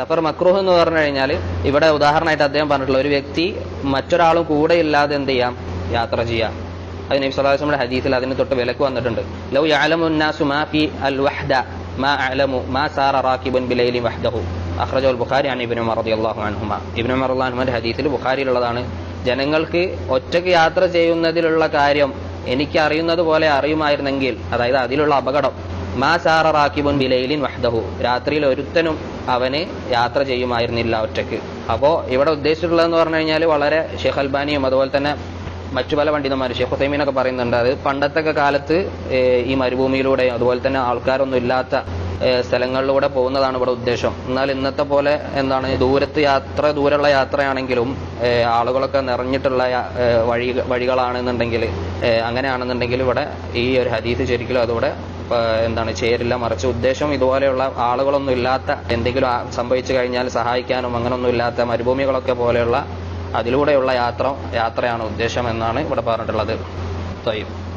സഫർ മക്രൂഹ് എന്ന് പറഞ്ഞു കഴിഞ്ഞാൽ ഇവിടെ ഉദാഹരണമായിട്ട് അദ്ദേഹം പറഞ്ഞിട്ടുള്ള ഒരു വ്യക്തി മറ്റൊരാളും കൂടെ ഇല്ലാതെ എന്ത് ചെയ്യാം? യാത്ര ചെയ്യാം. അതിന് നബി സ്വലാസ്ലമിന്റെ ഹദീസിൽ അതിന് തൊട്ട് വിലക്ക് വന്നിട്ടുണ്ട്. ലൗ യാലമുന്നാസു മാ ഫി അൽ വഹ്ദ മാ അലമു മാ സാറ റാക്കിബുൻ ബിലൈലി വഹ്ദഹു. അഖ്റജുൽ ബുഖാരി ആണ് ഇബിനു മറദി അള്ളാഹു അൻഹുമ. ഇബിനു മറുല്ലാഹുമാന്റെ ഹദീസിൽ ബുഖാരിയിലുള്ളതാണ് ജനങ്ങൾക്ക് ഒറ്റയ്ക്ക് യാത്ര ചെയ്യുന്നതിലുള്ള കാര്യം എനിക്ക് അറിയുന്നത് പോലെ അറിയുമായിരുന്നെങ്കിൽ അതായത് അതിലുള്ള അപകടം മാ സാറ റാക്കിബുൻ ബിലൈലിൻ വഹ്ദഹു. രാത്രിയിൽ ഒരുത്തനും അവന് യാത്ര ചെയ്യുമായിരുന്നില്ല ഒറ്റയ്ക്ക്. അപ്പോൾ ഇവിടെ ഉദ്ദേശിച്ചിട്ടുള്ളതെന്ന് പറഞ്ഞു കഴിഞ്ഞാൽ വളരെ ഷെഹ് അൽബാനിയും അതുപോലെ തന്നെ മറ്റു പല പണ്ഡിതന്മാർ ഷെയ്ഖ് ഹുസൈമീനൊക്കെ പറയുന്നുണ്ട്. അത് പണ്ടത്തെ കാലത്ത് ഈ മരുഭൂമിയിലൂടെ അതുപോലെ തന്നെ ആൾക്കാരൊന്നും ഇല്ലാത്ത സ്ഥലങ്ങളിലൂടെ പോകുന്നതാണ് ഇവിടെ ഉദ്ദേശം. എന്നാൽ ഇന്നത്തെ പോലെ എന്താണ് ദൂരത്ത് യാത്ര ദൂരമുള്ള യാത്രയാണെങ്കിലും ആളുകളൊക്കെ നിറഞ്ഞിട്ടുള്ള വഴി വഴികളാണെന്നുണ്ടെങ്കിൽ അങ്ങനെയാണെന്നുണ്ടെങ്കിൽ ഇവിടെ ഈ ഒരു ഹദീസ് ശരിക്കും അതോടെ എന്താണ് ചേരില്ല മറിച്ച് ഉദ്ദേശം ഇതുപോലെയുള്ള ആളുകളൊന്നും ഇല്ലാത്ത എന്തെങ്കിലും സംഭവിച്ചു കഴിഞ്ഞാൽ സഹായിക്കാനും അങ്ങനൊന്നും ഇല്ലാത്ത മരുഭൂമികളൊക്കെ പോലെയുള്ള അതിലൂടെയുള്ള യാത്ര യാത്രയാണ് ഉദ്ദേശം എന്നാണ് ഇവിടെ പറഞ്ഞിട്ടുള്ളത്. തയ്യും.